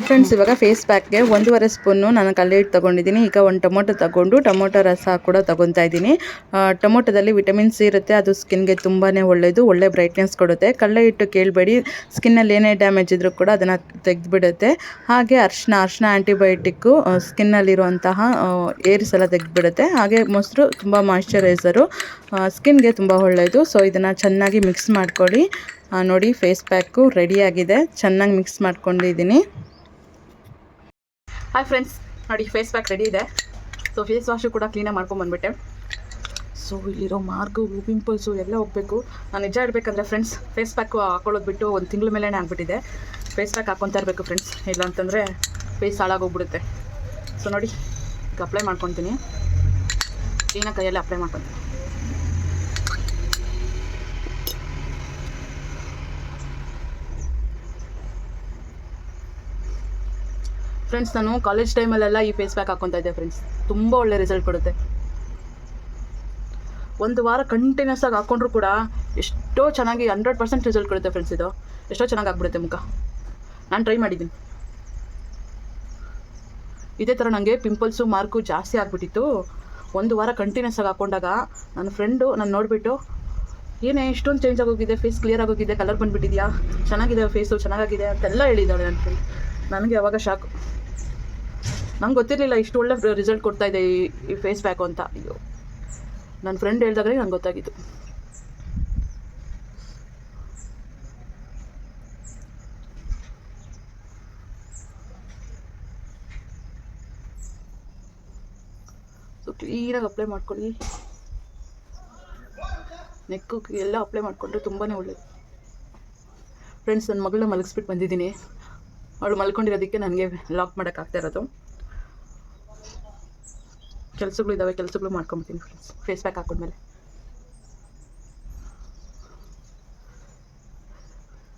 ಫ್ರೆಂಡ್ಸ್ ಇವಾಗ ಫೇಸ್ ಪ್ಯಾಕ್ಗೆ ಒಂದೂವರೆ ಸ್ಪೂನು ನಾನು ಕಲ್ಲೆ ಹಿಟ್ಟು ತೊಗೊಂಡಿದ್ದೀನಿ. ಈಗ ಒಂದು ಟೊಮೊಟೊ ತಗೊಂಡು, ಟೊಮೊಟೊ ರಸ ಕೂಡ ತೊಗೊತಾ ಇದ್ದೀನಿ. ಟೊಮೊಟೊದಲ್ಲಿ ವಿಟಮಿನ್ ಸಿ ಇರುತ್ತೆ, ಅದು ಸ್ಕಿನ್ಗೆ ತುಂಬಾ ಒಳ್ಳೆಯದು ಒಳ್ಳೆ ಬ್ರೈಟ್ನೆಸ್ ಕೊಡುತ್ತೆ. ಕಳ್ಳೆ ಹಿಟ್ಟು ಕೇಳಬೇಡಿ ಸ್ಕಿನ್ನಲ್ಲಿ ಏನೇ ಡ್ಯಾಮೇಜ್ ಇದ್ದರೂ ಕೂಡ ಅದನ್ನು ತೆಗೆದುಬಿಡುತ್ತೆ. ಹಾಗೆ ಅರ್ಶಿನ ಅರ್ಶಿನ ಆ್ಯಂಟಿಬಯೋಟಿಕ್ಕು ಸ್ಕಿನ್ನಲ್ಲಿರುವಂತಹ ಏರ್ಸ್ ಎಲ್ಲ ತೆಗೆದುಬಿಡುತ್ತೆ. ಹಾಗೆ ಮೊಸರು ತುಂಬ ಮಾಯಿಶ್ಚರೈಸರು ಸ್ಕಿನ್ಗೆ ತುಂಬ ಒಳ್ಳೆಯದು ಸೊ ಇದನ್ನು ಚೆನ್ನಾಗಿ ಮಿಕ್ಸ್ ಮಾಡ್ಕೊಳ್ಳಿ. ನೋಡಿ ಫೇಸ್ ಪ್ಯಾಕು ರೆಡಿಯಾಗಿದೆ ಚೆನ್ನಾಗಿ ಮಿಕ್ಸ್ ಮಾಡ್ಕೊಂಡಿದ್ದೀನಿ. ಹಾಯ್ ಫ್ರೆಂಡ್ಸ್ ನೋಡಿ ಫೇಸ್ ಪ್ಯಾಕ್ ರೆಡಿ ಇದೆ. ಸೊ ಫೇಸ್ ವಾಶು ಕೂಡ ಕ್ಲೀನಾಗಿ ಮಾಡ್ಕೊಂಬಂದ್ಬಿಟ್ಟೆ ಸೊ ಇಲ್ಲಿರೋ ಮಾರ್ಗು ಪಿಂಪಲ್ಸು ಎಲ್ಲ ಹೋಗಬೇಕು. ನಾನು ನಿಜ ಇಡಬೇಕಂದ್ರೆ ಫ್ರೆಂಡ್ಸ್ ಫೇಸ್ ಪ್ಯಾಕು ಹಾಕೊಳ್ಳೋದು ಬಿಟ್ಟು ಒಂದು ತಿಂಗಳ ಮೇಲೇ ಆಗಿಬಿಟ್ಟಿದೆ. ಫೇಸ್ ಪ್ಯಾಕ್ ಹಾಕ್ಕೊತಾ ಇರಬೇಕು ಫ್ರೆಂಡ್ಸ್ ಇಲ್ಲ ಅಂತಂದರೆ ಫೇಸ್ ಹಾಳಾಗೋಗ್ಬಿಡುತ್ತೆ ಸೊ ನೋಡಿ ಅಪ್ಲೈ ಮಾಡ್ಕೊತೀನಿ. ಕ್ಲೀನಾಗಿ ಕೈಯಲ್ಲಿ ಅಪ್ಲೈ ಮಾಡ್ಕೊತೀನಿ. ಫ್ರೆಂಡ್ಸ್ ನಾನು ಕಾಲೇಜ್ ಟೈಮಲ್ಲೆಲ್ಲ ಈ ಫೇಸ್ ಪ್ಯಾಕ್ ಹಾಕ್ಕೊತಾ ಇದ್ದೆ ಫ್ರೆಂಡ್ಸ್ ತುಂಬ ಒಳ್ಳೆ ರಿಸಲ್ಟ್ ಕೊಡುತ್ತೆ. ಒಂದು ವಾರ ಕಂಟಿನ್ಯೂಸ್ ಆಗಿ ಹಾಕ್ಕೊಂಡ್ರು ಕೂಡ ಎಷ್ಟೋ ಚೆನ್ನಾಗಿ ಹಂಡ್ರೆಡ್ ಪರ್ಸೆಂಟ್ ರಿಸಲ್ಟ್ ಕೊಡುತ್ತೆ ಫ್ರೆಂಡ್ಸ್ ಇದು. ಎಷ್ಟೋ ಚೆನ್ನಾಗಿ ಆಗ್ಬಿಡುತ್ತೆ ಮುಖ. ನಾನು ಟ್ರೈ ಮಾಡಿದ್ದೀನಿ. ಇದೇ ಥರ ನನಗೆ ಪಿಂಪಲ್ಸು ಮಾರ್ಕು ಜಾಸ್ತಿ ಆಗಿಬಿಟ್ಟಿತ್ತು. ಒಂದು ವಾರ ಕಂಟಿನ್ಯೂಸ್ ಆಗಿ ಹಾಕ್ಕೊಂಡಾಗ ನನ್ನ ಫ್ರೆಂಡು ನಾನು ನೋಡಿಬಿಟ್ಟು, ಏನೇ ಇಷ್ಟೊಂದು ಚೇಂಜ್ ಆಗೋಗಿದೆ ಫೇಸ್ ಕ್ಲಿಯರ್ ಆಗೋಗಿದೆ ಕಲರ್ ಬಂದುಬಿಟ್ಟಿದ್ಯಾ? ಚೆನ್ನಾಗಿದೆ ಫೇಸು ಚೆನ್ನಾಗಿದೆ ಅಂತೆಲ್ಲ ಹೇಳಿದ್ದಾಳೆ ನನ್ನ ಫ್ರೆಂಡ್ ನನಗೆ ಅವಾಗ ಶಾಕು ನಂಗೆ ಗೊತ್ತಿರಲಿಲ್ಲ, ಇಷ್ಟು ಒಳ್ಳೆ ರಿಸಲ್ಟ್ ಕೊಡ್ತಾ ಇದೆ ಈ ಫೇಸ್ ಪ್ಯಾಕು ಅಂತ. ಅಯ್ಯೋ. ನನ್ನ ಫ್ರೆಂಡ್ ಹೇಳ್ದಾಗಲೇ ನಂಗೆ ಗೊತ್ತಾಗಿತ್ತು ಸೊ ಕ್ಲೀನಾಗಿ ಅಪ್ಲೈ ಮಾಡ್ಕೊಳ್ಳಿ. ನೆಕ್ಕು ಎಲ್ಲ ಅಪ್ಲೈ ಮಾಡಿಕೊಂಡ್ರೆ ತುಂಬಾ ಒಳ್ಳೇದು. ಫ್ರೆಂಡ್ಸ್ ನನ್ನ ಮಗಳನ್ನ ಮಲಗಿಸ್ಬಿಟ್ಟು ಬಂದಿದ್ದೀನಿ. ಅವಳು ಮಲ್ಕೊಂಡಿರೋದಕ್ಕೆ ನನಗೆ ಲಾಕ್ ಮಾಡೋಕ್ಕಾಗ್ತಾ ಇರೋದು. ಕೆಲಸಗಳಿದ್ದಾವೆ ಕೆಲಸಗಳು ಮಾಡ್ಕೊಂಬಿಡ್ತೀನಿ ಫ್ರೆಂಡ್ಸ್ ಫೇಸ್ ಪ್ಯಾಕ್ ಹಾಕೊಂಡ್ಮೇಲೆ.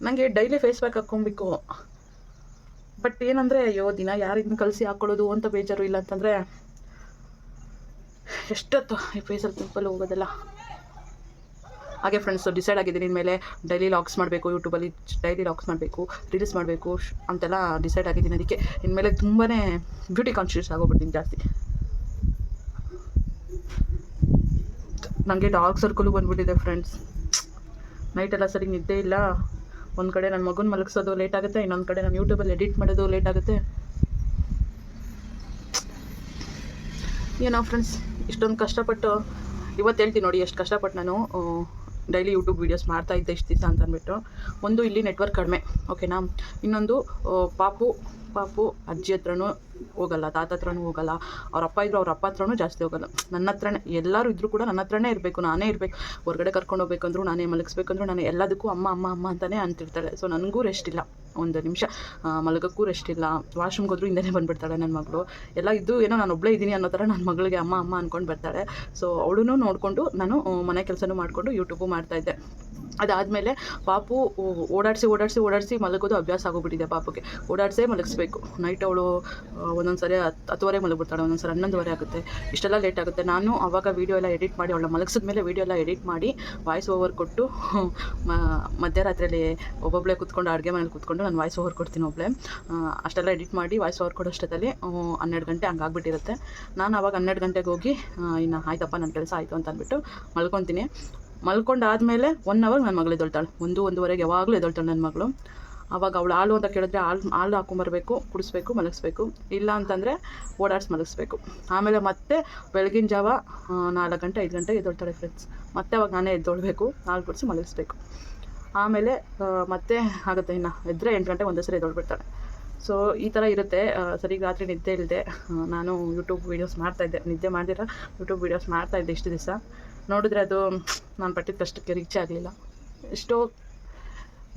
ನನಗೆ ಡೈಲಿ ಫೇಸ್ ಪ್ಯಾಕ್ ಹಾಕ್ಕೊಬೇಕು. ಬಟ್ ಏನಂದರೆ, ಅಯ್ಯೋ, ದಿನ ಯಾರಿದ್ನ ಕಲಸಿ ಹಾಕ್ಕೊಳ್ಳೋದು ಅಂತ ಬೇಜಾರು ಇಲ್ಲ ಅಂತಂದರೆ, ಎಷ್ಟೊತ್ತು ಈ ಫೇಸಲ್ಲಿ ಪಿಂಪಲ್ ಹೋಗೋದಲ್ಲ. ಹಾಗೆ ಫ್ರೆಂಡ್ಸು ಡಿಸೈಡ್ ಆಗಿದ್ದೀನಿ ಇನ್ಮೇಲೆ ಡೈಲಿ ಲಾಗ್ಸ್ ಮಾಡಬೇಕು ಯೂಟ್ಯೂಬಲ್ಲಿ ಡೈಲಿ ಲಾಗ್ಸ್ ಮಾಡಬೇಕು ರೀಲ್ಸ್ ಮಾಡಬೇಕು ಅಂತೆಲ್ಲ ಡಿಸೈಡ್ ಆಗಿದ್ದೀನಿ. ಅದಕ್ಕೆ ಇನ್ಮೇಲೆ ತುಂಬಾ ಬ್ಯೂಟಿ ಕಾನ್ಶಿಯಸ್ ಆಗೋಗ್ಬಿಡ್ತೀನಿ ಜಾಸ್ತಿ. ನನಗೆ ಡಾರ್ಕ್ ಸರ್ಕಲು ಬಂದ್ಬಿಟ್ಟಿದೆ ಫ್ರೆಂಡ್ಸ್ ನೈಟೆಲ್ಲ ಸರಿ ನಿದ್ದೆ ಇಲ್ಲ. ಒಂದು ಕಡೆ ನನ್ನ ಮಗನ ಮಲಗಿಸೋದು ಲೇಟ್ ಆಗುತ್ತೆ, ಇನ್ನೊಂದು ಕಡೆ ನಾನು ಯೂಟ್ಯೂಬಲ್ಲಿ ಎಡಿಟ್ ಮಾಡೋದು ಲೇಟ್ ಆಗುತ್ತೆ. ಏನೋ ಫ್ರೆಂಡ್ಸ್ ಇಷ್ಟೊಂದು ಕಷ್ಟಪಟ್ಟು, ಇವತ್ತು ಹೇಳ್ತೀನಿ ನೋಡಿ ಎಷ್ಟು ಕಷ್ಟಪಟ್ಟು ನಾನು ಡೈಲಿ ಯೂಟ್ಯೂಬ್ ವೀಡಿಯೋಸ್ ಮಾಡ್ತಾ ಇದ್ದೆ ಇಷ್ಟು ದಿವಸ ಅಂತ ಅಂದ್ಬಿಟ್ಟು ಒಂದು ಇಲ್ಲಿ ನೆಟ್ವರ್ಕ್ ಕಡಿಮೆ ಓಕೆನಾ ಇನ್ನೊಂದು ಪಾಪು ಪಾಪು ಅಜ್ಜಿ ಹತ್ರನೂ ಹೋಗಲ್ಲ, ತಾತ ಹತ್ರನೂ ಹೋಗಲ್ಲ, ಅವ್ರ ಅಪ್ಪ ಇದ್ರು ಅವ್ರ ಅಪ್ಪ ಹತ್ರನೂ ಜಾಸ್ತಿ ಹೋಗಲ್ಲ. ನನ್ನ ಹತ್ರನೇ, ಎಲ್ಲರೂ ಇದ್ದರೂ ಕೂಡ ನನ್ನ ಹತ್ರನೇ ಇರಬೇಕು, ನಾನೇ ಇರಬೇಕು. ಹೊರಗಡೆ ಕರ್ಕೊಂಡು ಹೋಗ್ಬೇಕಂದ್ರು, ನಾನೇ ಮಲಗಿಸ್ಬೇಕಂದ್ರು, ನಾನು ಎಲ್ಲದಕ್ಕೂ ಅಮ್ಮ ಅಮ್ಮ ಅಮ್ಮ ಅಂತಲೇ ಅಂತಿರ್ತಾಳೆ. ಸೊ ನನಗೂ ರೆಸ್ಟ್ ಇಲ್ಲ. ಒಂದು ನಿಮಿಷ ಮಲಗಕ್ಕೂ ರೆಸ್ಟ್ ಇಲ್ಲ. ವಾಶ್ರೂಮ್ಗೆ ಹೋದ್ರು ಹಿಂದೆ ಬಂದುಬಿಡ್ತಾಳೆ ನನ್ನ ಮಗಳು. ಎಲ್ಲ ಇದ್ದು ಏನೋ ನಾನು ಒಬ್ಬಳೇ ಇದ್ದೀನಿ ಅನ್ನೋ ಥರ ನನ್ನ ಮಗಳಿಗೆ ಅಮ್ಮ ಅಮ್ಮ ಅಂದ್ಕೊಂಡು ಬರ್ತಾಳೆ. ಸೊ ಅವಳೂ ನೋಡಿಕೊಂಡು ನಾನು ಮನೆ ಕೆಲಸನೂ ಮಾಡಿಕೊಂಡು ಯೂಟ್ಯೂಬು ಮಾಡ್ತಾಯಿದ್ದೆ ಅದಾದಮೇಲೆ ಪಾಪು ಓಡಾಡಿಸಿ ಓಡಾಡಿಸಿ ಓಡಾಡಿಸಿ ಮಲಗೋದು ಅಭ್ಯಾಸ ಆಗೋಗ್ಬಿಟ್ಟಿದೆ ಪಾಪುಗೆ. ಓಡಾಡಿಸೇ ಮಲಗಿಸ್ಬೇಕು. ನೈಟ್ ಅವಳು ಒಂದೊಂದು ಸರಿ ಹತ್ತು ಹತ್ತುವರೆ ಮಲಗಿಬಿಡ್ತಾಳೆ ಒಂದೊಂದು ಸರಿ ಹನ್ನೊಂದುವರೆ ಆಗುತ್ತೆ. ಇಷ್ಟೆಲ್ಲ ಲೇಟ್ ಆಗುತ್ತೆ. ನಾನು ಅವಾಗ ವೀಡಿಯೋ ಎಲ್ಲ ಎಡಿಟ್ ಮಾಡಿ, ಅವಳ ಮಲಗಿಸಿದ ಮೇಲೆ ವೀಡಿಯೋ ಎಲ್ಲ ಎಡಿಟ್ ಮಾಡಿ ವಾಯ್ಸ್ ಓವರ್ ಕೊಟ್ಟು ಮಧ್ಯರಾತ್ರಿಯಲ್ಲಿ ಒಬ್ಬೊಬ್ಬಳೆ ಕೂತ್ಕೊಂಡು, ಅಡುಗೆ ಮನೇಲಿ ಕೂತ್ಕೊಂಡು ನಾನು ವಾಯ್ಸ್ ಓವರ್ ಕೊಡ್ತೀನಿ ಒಬ್ಬಳೇ ಅಷ್ಟೆಲ್ಲ ಎಡಿಟ್ ಮಾಡಿ ವಾಯ್ಸ್ ಓವರ್ ಕೊಡೋಷ್ಟೊತ್ತಲ್ಲಿ ಹನ್ನೆರಡು ಗಂಟೆ ಹಂಗಾಗ್ಬಿಟ್ಟಿರುತ್ತೆ ನಾನು ಅವಾಗ ಹನ್ನೆರಡು ಗಂಟೆಗೆ ಹೋಗಿ ಇನ್ನು, ಆಯ್ತಪ್ಪ ನನ್ನ ಕೆಲಸ ಆಯಿತು ಅಂತ ಅಂದ್ಬಿಟ್ಟು ಮಲ್ಕೊತೀನಿ. ಮಲ್ಕೊಂಡಾದ್ಮೇಲೆ ಒನ್ ಅವರ್ ನನ್ನ ಮಗಳು ಎದ್ದೊಳ್ತಾಳೆ. ಒಂದು ಒಂದೂವರೆಗೆ ಯಾವಾಗಲೂ ಎದ್ದೊಳ್ತಾಳೆ ನನ್ನ ಮಗಳು. ಆವಾಗ ಅವಳು ಹಾಲು ಅಂತ ಕೇಳಿದ್ರೆ ಹಾಲು ಹಾಲು ಹಾಕೊಂಬರ್ಬೇಕು, ಕುಡಿಸ್ಬೇಕು, ಮಲಗಿಸ್ಬೇಕು. ಇಲ್ಲ ಅಂತಂದರೆ ಓಡಾಡ್ಸಿ ಮಲಗಿಸ್ಬೇಕು. ಆಮೇಲೆ ಮತ್ತೆ ಬೆಳಗಿನ ಜಾವ ನಾಲ್ಕು ಗಂಟೆ, ಐದು ಗಂಟೆಗೆ ಎದ್ದೊಳ್ತಾಳೆ ಫ್ರೆಂಡ್ಸ್ ಮತ್ತೆ ಅವಾಗ ನಾನೇ ಎದ್ದೊಳ್ಬೇಕು, ಹಾಲು ಕುಡಿಸಿ ಮಲಗಿಸ್ಬೇಕು. ಆಮೇಲೆ ಮತ್ತೆ ಆಗುತ್ತೆ ಇನ್ನು. ಎದ್ದರೆ ಎಂಟು ಗಂಟೆ ಒಂದೇ ಸರಿ ಎದ್ದೊಳ್ಬಿಡ್ತಾಳೆ. ಸೊ ಈ ಥರ ಇರುತ್ತೆ. ಸರಿ, ರಾತ್ರಿ ನಿದ್ದೆ ಇಲ್ಲದೆ ನಾನು ಯೂಟ್ಯೂಬ್ ವೀಡಿಯೋಸ್ ಮಾಡ್ತಾಯಿದ್ದೆ ನಿದ್ದೆ ಮಾಡಿದ್ರೆ? ಯೂಟ್ಯೂಬ್ ವೀಡಿಯೋಸ್ ಮಾಡ್ತಾಯಿದ್ದೆ ಇಷ್ಟು ದಿವಸ. ನೋಡಿದ್ರೆ ಅದು, ನಾನು ಪಟ್ಟಿದ ಕಷ್ಟಕ್ಕೆ ರೀಚ್ ಆಗಲಿಲ್ಲ. ಎಷ್ಟೋ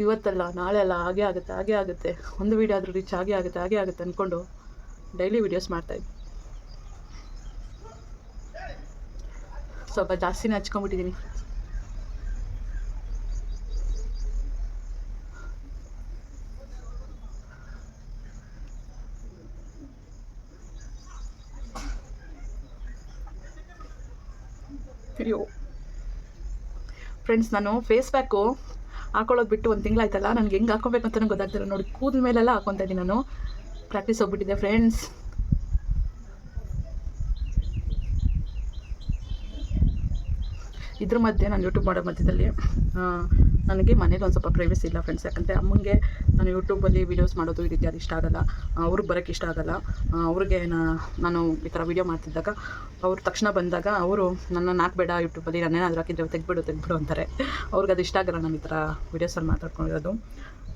ಇವತ್ತಲ್ಲ ನಾಳೆ ಅಲ್ಲ ಹಾಗೆ ಆಗುತ್ತೆ ಹಾಗೆ ಆಗುತ್ತೆ. ಒಂದು ವೀಡಿಯೋ ಆದರೂ ರೀಚ್ ಆಗೇ ಆಗುತ್ತೆ, ಹಾಗೆ ಆಗುತ್ತೆ ಅಂದ್ಕೊಂಡು ಡೈಲಿ ವೀಡಿಯೋಸ್ ಮಾಡ್ತಾಯಿದ್ದೆ ಸ್ವಲ್ಪ ಜಾಸ್ತಿನೇ ಹಚ್ಕೊಂಡ್ಬಿಟ್ಟಿದ್ದೀನಿ ಅಯ್ಯೋ ಫ್ರೆಂಡ್ಸ್ ನಾನು ಫೇಸ್ ಪ್ಯಾಕು ಹಾಕೊಳ್ಳೋದು ಬಿಟ್ಟು ಒಂದು ತಿಂಗಳಾಯ್ತಲ್ಲ, ನನಗೆ ಹೆಂಗೆ ಹಾಕೋಬೇಕು ಅಂತ ನಂಗೆ ಗೊತ್ತಾಗ್ತಿಲ್ಲ. ನೋಡಿ, ಕೂದಲ ಮೇಲೆಲ್ಲ ಹಾಕೊತಾ ಇದ್ದೀನಿ ನಾನು. ಪ್ರಾಕ್ಟೀಸ್ ಹೋಗ್ಬಿಟ್ಟಿದೆ ಫ್ರೆಂಡ್ಸ್ ಇದ್ರ ಮಧ್ಯೆ ನಾನು ಯೂಟ್ಯೂಬ್ ಮಾಡೋ ಮಧ್ಯದಲ್ಲಿ ನನಗೆ ಮನೇಲಿ ಒಂದು ಸ್ವಲ್ಪ ಪ್ರೈವಸಿ ಇಲ್ಲ ಫ್ರೆಂಡ್ಸ್ ಯಾಕಂದರೆ ಅಮ್ಮಂಗೆ ನಾನು ಯೂಟ್ಯೂಬಲ್ಲಿ ವೀಡಿಯೋಸ್ ಮಾಡೋದು ಈ ರೀತಿ ಅದು ಇಷ್ಟ ಆಗಲ್ಲ. ಅವ್ರಿಗೆ ಬರೋಕ್ಕೆ ಇಷ್ಟ ಆಗಲ್ಲ. ಅವ್ರಿಗೆ ನಾನು ಈ ಥರ ವೀಡಿಯೋ ಮಾಡ್ತಿದ್ದಾಗ ಅವ್ರು ತಕ್ಷಣ ಬಂದಾಗ ಅವರು ನನ್ನ ಹಾಕ್ಬೇಡ ಯೂಟ್ಯೂಬಲ್ಲಿ ನಾನೇನಾದರೂ ಹಾಕಿದ್ರೆ ತೆಗ್ಬಿಡು ತೆಗ್ಬಿಡು ಅಂತಾರೆ. ಅವ್ರಿಗೆ ಅದು ಇಷ್ಟ ಆಗಲ್ಲ ನಾನು ಈ ಥರ ವೀಡಿಯೋಸಲ್ಲಿ ಮಾತಾಡ್ಕೊಂಡಿರೋದು.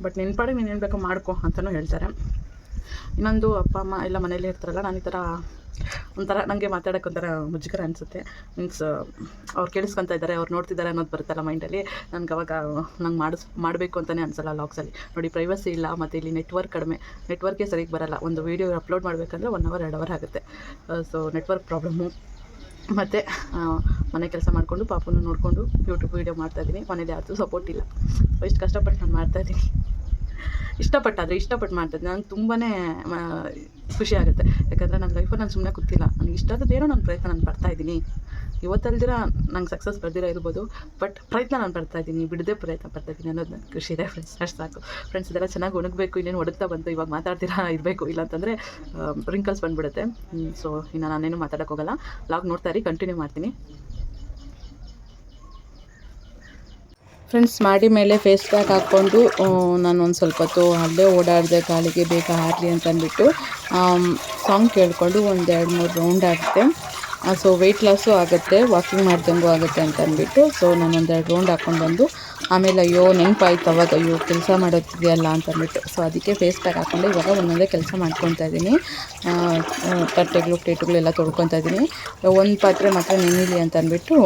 ಬಟ್ ನಿನ್ನ ಪಾಡಿಗೆ ನೀನು ಏನು ಬೇಕೋ ಮಾಡ್ಕೊ ಅಂತಲೂ ಹೇಳ್ತಾರೆ. ಇನ್ನೊಂದು ಅಪ್ಪ, ಅಮ್ಮ ಎಲ್ಲ ಮನೇಲಿ ಇರ್ತಾರಲ್ಲ, ನಾನು ಈ ಥರ ಒಂಥರ ನನಗೆ ಮಾತಾಡೋಕೆ ಒಂಥರ ಮುಜುಗರ ಅನಿಸುತ್ತೆ. ಮೀನ್ಸ್ ಅವ್ರು ಕೇಳಿಸ್ಕೊತಾ ಇದ್ದಾರೆ ಅವ್ರು ನೋಡ್ತಿದ್ದಾರೆ ಅನ್ನೋದು ಬರುತ್ತಲ್ಲ ಮೈಂಡಲ್ಲಿ. ನನಗೆ ಅವಾಗ ನಂಗೆ ಮಾಡಿಸ್, ಮಾಡಬೇಕು ಅಂತಲೇ ಅನಿಸಲ್ಲ ಲಾಗ್ಸಲ್ಲಿ ನೋಡಿ ಪ್ರೈವಸಿ ಇಲ್ಲ, ಮತ್ತು ಇಲ್ಲಿ ನೆಟ್ವರ್ಕ್ ಕಡಿಮೆ. ನೆಟ್ವರ್ಕೇ ಸರಿಗೆ ಬರಲ್ಲ. ಒಂದು ವೀಡಿಯೋ ಅಪ್ಲೋಡ್ ಮಾಡಬೇಕಂದ್ರೆ ಒನ್ ಅವರ್ ಎರಡು ಅವರ್ ಆಗುತ್ತೆ. ಸೊ ನೆಟ್ವರ್ಕ್ ಪ್ರಾಬ್ಲಮ್ಮು ಮತ್ತು ಮನೆ ಕೆಲಸ ಮಾಡಿಕೊಂಡು ಪಾಪನ್ನು ನೋಡಿಕೊಂಡು ಯೂಟ್ಯೂಬ್ ವೀಡಿಯೋ ಮಾಡ್ತಾಯಿದ್ದೀನಿ ಮನೇಲಿ ಯಾರ್ದು ಸಪೋರ್ಟ್ ಇಲ್ಲ. ಸೊ ಇಷ್ಟು ಕಷ್ಟಪಟ್ಟು ನಾನು ಮಾಡ್ತಾಯಿದ್ದೀನಿ ಇಷ್ಟಪಟ್ಟಾದರೆ ಇಷ್ಟಪಟ್ಟು ಮಾಡ್ತಾಯಿದ್ದೀನಿ ನಂಗೆ ತುಂಬಾ ಖುಷಿ ಆಗುತ್ತೆ. ಯಾಕಂದರೆ ನನ್ನ ಲೈಫು ನಾನು ಸುಮ್ಮನೆ ಕೂತಿಲ್ಲ. ನನಗೆ ಇಷ್ಟ ಏನೋ ನನ್ನ ಪ್ರಯತ್ನ ನಾನು ಪಡ್ತಾಯಿದ್ದೀನಿ ಇವತ್ತಲ್ದಿರ ನಂಗೆ ಸಕ್ಸಸ್ ಬರ್ದಿರ ಇರ್ಬೋದು ಬಟ್ ಪ್ರಯತ್ನ ನಾನು ಪಡ್ತಾ ಇದ್ದೀನಿ. ಬಿಡದೆ ಪ್ರಯತ್ನ ಪಡ್ತಾ ಇದ್ದೀನಿ ಅನ್ನೋದು ನನಗೆ ಖುಷಿ ಇದೆ ಫ್ರೆಂಡ್ಸ್ ಅಷ್ಟು ಸಾಕು. ಫ್ರೆಂಡ್ಸ್ ಇದೆಲ್ಲ ಚೆನ್ನಾಗಿ ಒಣಗಬೇಕು, ಇನ್ನೇನು ಒಡಗ್ತಾ ಬಂತು, ಇವಾಗ ಮಾತಾಡ್ತೀರಾ, ಇರಬೇಕು ಇಲ್ಲಾಂತಂದರೆ ರಿಂಕಲ್ಸ್ ಬಂದ್ಬಿಡುತ್ತೆ. ಸೊ ಇನ್ನು ನಾನೇನು ಮಾತಾಡೋಕ್ಕೋಗಲ್ಲ ಲಾಗ್ ನೋಡ್ತಾ ಇರಿ ಕಂಟಿನ್ಯೂ ಮಾಡ್ತೀನಿ. ಫ್ರೆಂಡ್ಸ್ ಮಾಡಿ ಮೇಲೆ ಫೇಸ್ ಪ್ಯಾಕ್ ಹಾಕ್ಕೊಂಡು ನಾನು ಒಂದು ಸ್ವಲ್ಪ ಹೊತ್ತು ಅಲ್ಲೇ ಓಡಾಡಿದೆ, ಕಾಲಿಗೆ ಬೇಗ ಹಾರಲಿ ಅಂತ ಅಂದ್ಬಿಟ್ಟು ಸಾಂಗ್ ಕೇಳಿಕೊಂಡು ಒಂದು ಎರಡು ಮೂರು ರೌಂಡ್ ಆಗುತ್ತೆ. ಸೊ ವೆಯ್ಟ್ ಲಾಸು ಆಗುತ್ತೆ ವಾಕಿಂಗ್ ಮಾಡ್ದಂಗೂ ಆಗುತ್ತೆ ಅಂತ ಅಂದ್ಬಿಟ್ಟು ಸೊ ನಾನು ಒಂದೆರಡು ರೌಂಡ್ ಹಾಕ್ಕೊಂಡು ಬಂದು ಆಮೇಲೆ ಅಯ್ಯೋ, ನೆನಪಾಯ್ತು ಅವಾಗ, ಅಯ್ಯೋ, ಕೆಲಸ ಮಾಡೋದಿದೆಯಲ್ಲ ಅಂತ ಅಂದ್ಬಿಟ್ಟು ಸೊ ಅದಕ್ಕೆ ಫೇಸ್ ಪ್ಯಾಕ್ ಹಾಕ್ಕೊಂಡು ಇವಾಗ ಒಂದೊಂದೇ ಕೆಲಸ ಮಾಡ್ಕೊತಾ ಇದ್ದೀನಿ. ತಟ್ಟೆಗಳು ಪ್ಲೇಟುಗಳೆಲ್ಲ ತೊಳ್ಕೊತಾ ಇದ್ದೀನಿ. ಒಂದು ಪಾತ್ರೆ ಮಾತ್ರ ನೆನೀಲಿ ಅಂತ ಅಂದ್ಬಿಟ್ಟು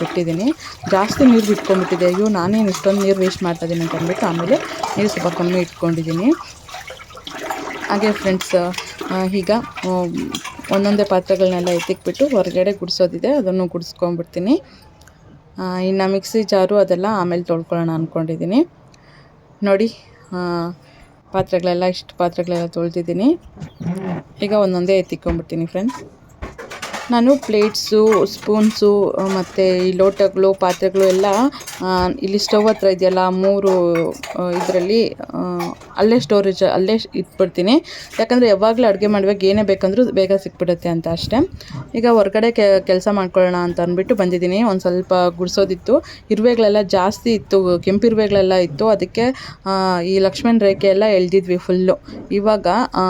ಬಿಟ್ಟಿದ್ದೀನಿ. ಜಾಸ್ತಿ ನೀರು ಬಿಟ್ಕೊಂಡ್ಬಿಟ್ಟಿದೆ. ಅಯ್ಯೋ, ನಾನೇನು ಇಷ್ಟೊಂದು ನೀರು ವೇಸ್ಟ್ ಮಾಡ್ತಾ ಇದ್ದೀನಿ ಅಂತ ಅಂದ್ಬಿಟ್ಟು ಆಮೇಲೆ ನೀರು ಸ್ವಲ್ಪ ಕಮ್ಮಿ ಇಟ್ಕೊಂಡಿದ್ದೀನಿ. ಹಾಗೆ ಫ್ರೆಂಡ್ಸ್ ಈಗ ಒಂದೊಂದೇ ಪಾತ್ರೆಗಳನ್ನೆಲ್ಲ ಎತ್ತಿಕ್ಬಿಟ್ಟು ಹೊರಗಡೆ ಗುಡಿಸೋದಿದೆ. ಅದನ್ನು ಗುಡಿಸ್ಕೊಂಡ್ಬಿಡ್ತೀನಿ. ಇನ್ನು ಮಿಕ್ಸಿ ಜಾರು ಅದೆಲ್ಲ ಆಮೇಲೆ ತೊಳ್ಕೊಳ್ಳೋಣ ಅಂದ್ಕೊಂಡಿದ್ದೀನಿ ನೋಡಿ ಪಾತ್ರೆಗಳೆಲ್ಲ ಇಷ್ಟು ಪಾತ್ರೆಗಳೆಲ್ಲ ತೊಳ್ದಿದ್ದೀನಿ. ಈಗ ಒಂದೊಂದೇ ಎತ್ತಿಕೊಂಡ್ಬಿಡ್ತೀನಿ ಫ್ರೆಂಡ್ಸ್ ನಾನು ಪ್ಲೇಟ್ಸು ಸ್ಪೂನ್ಸು ಮತ್ತು ಈ ಲೋಟಗಳು, ಪಾತ್ರೆಗಳು ಎಲ್ಲ ಇಲ್ಲಿ ಸ್ಟವ್ ಹತ್ರ ಇದೆಯಲ್ಲ, ಮೂರು ಇದರಲ್ಲಿ ಅಲ್ಲೇ ಸ್ಟೋರೇಜ್ ಅಲ್ಲೇ ಇಟ್ಬಿಡ್ತೀನಿ. ಯಾಕಂದರೆ ಯಾವಾಗಲೂ ಅಡುಗೆ ಮಾಡುವಾಗ ಏನೇ ಬೇಕಂದರೂ ಬೇಗ ಸಿಕ್ಬಿಡುತ್ತೆ ಅಂತ ಅಷ್ಟೇ. ಈಗ ಹೊರಗಡೆ ಕೆಲಸ ಮಾಡ್ಕೊಳ್ಳೋಣ ಅಂತ ಅಂದ್ಬಿಟ್ಟು ಬಂದಿದ್ದೀನಿ. ಒಂದು ಸ್ವಲ್ಪ ಗುಡಿಸೋದಿತ್ತು. ಇರುವೆಗಳೆಲ್ಲ ಜಾಸ್ತಿ ಇತ್ತು ಕೆಂಪಿರುವೆಗಳೆಲ್ಲ ಇತ್ತು. ಅದಕ್ಕೆ ಈ ಲಕ್ಷ್ಮಣ್ ರೇಖೆ ಎಲ್ಲ ಎಳ್ದಿದ್ವಿ ಫುಲ್ಲು ಇವಾಗ ಆ,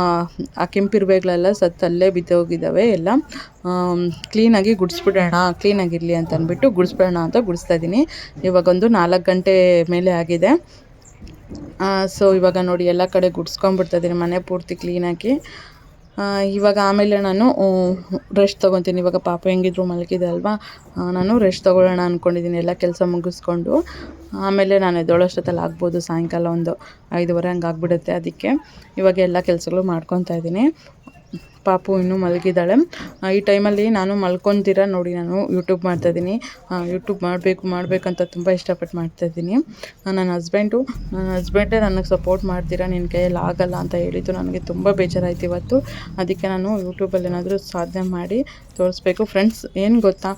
ಕೆಂಪು ಕೆಂಪಿರುವೆಗಳೆಲ್ಲ ಸತ್ತು ಅಲ್ಲೇ ಬಿದ್ದೋಗಿದ್ದಾವೆ ಎಲ್ಲ. ಕ್ಲೀನಾಗಿ ಗುಡಿಸ್ಬಿಡೋಣ ಕ್ಲೀನಾಗಿರಲಿ ಅಂತ ಅಂದ್ಬಿಟ್ಟು ಗುಡಿಸ್ಬಿಡೋಣ ಅಂತ ಗುಡಿಸ್ತಾ ಇದ್ದೀನಿ. ಇವಾಗೊಂದು ನಾಲ್ಕು ಗಂಟೆ ಮೇಲೆ ಆಗಿದೆ. ಸೊ ಇವಾಗ ನೋಡಿ ಎಲ್ಲ ಕಡೆ ಗುಡಿಸ್ಕೊಂಬಿಡ್ತಾ ಇದ್ದೀನಿ ಮನೆ ಪೂರ್ತಿ ಕ್ಲೀನಾಗಿ ಇವಾಗ ಆಮೇಲೆ ನಾನು ರೆಸ್ಟ್ ತೊಗೊತೀನಿ. ಇವಾಗ ಪಾಪ ಹೆಂಗಿದ್ರು ಮಲಗಿದೆ ಅಲ್ವಾ? ನಾನು ರೆಸ್ಟ್ ತೊಗೊಳ್ಳೋಣ ಅಂದ್ಕೊಂಡಿದ್ದೀನಿ ಎಲ್ಲ ಕೆಲಸ ಮುಗಿಸ್ಕೊಂಡು. ಆಮೇಲೆ ನಾನು ಎದ್ದೊಳೋಷ್ಟೊತ್ತಲ್ಲಿ ಆಗ್ಬೋದು, ಸಾಯಂಕಾಲ ಒಂದು ಐದುವರೆ ಹಂಗೆ ಆಗಿಬಿಡುತ್ತೆ ಅದಕ್ಕೆ. ಇವಾಗ ಎಲ್ಲ ಕೆಲಸಗಳು ಮಾಡ್ಕೊತಾ ಇದ್ದೀನಿ ಪಾಪು ಇನ್ನೂ ಮಲಗಿದ್ದಾಳೆ. ಈ ಟೈಮಲ್ಲಿ ನಾನು ಮಲ್ಕೊತೀರ ನೋಡಿ ನಾನು ಯೂಟ್ಯೂಬ್ ಮಾಡ್ತಾಯಿದ್ದೀನಿ. ಯೂಟ್ಯೂಬ್ ಮಾಡಬೇಕು, ಮಾಡಬೇಕಂತ ತುಂಬ ಇಷ್ಟಪಟ್ಟು ಮಾಡ್ತಾಯಿದ್ದೀನಿ. ನನ್ನ ಹಸ್ಬೆಂಡು ನನ್ನ ಹಸ್ಬೆಂಡೇ ನನಗೆ ಸಪೋರ್ಟ್ ಮಾಡ್ತೀರಾ ನಿನ್ನ ಕೈಯಲ್ಲಿ ಆಗಲ್ಲ ಅಂತ ಹೇಳಿದ್ದು ನನಗೆ ತುಂಬ ಬೇಜಾರಾಯ್ತು ಇವತ್ತು. ಅದಕ್ಕೆ ನಾನು ಯೂಟ್ಯೂಬಲ್ಲಿ ಏನಾದರೂ ಸಾಧನೆ ಮಾಡಿ ತೋರಿಸ್ಬೇಕು. ಫ್ರೆಂಡ್ಸ್ ಏನು ಗೊತ್ತಾ?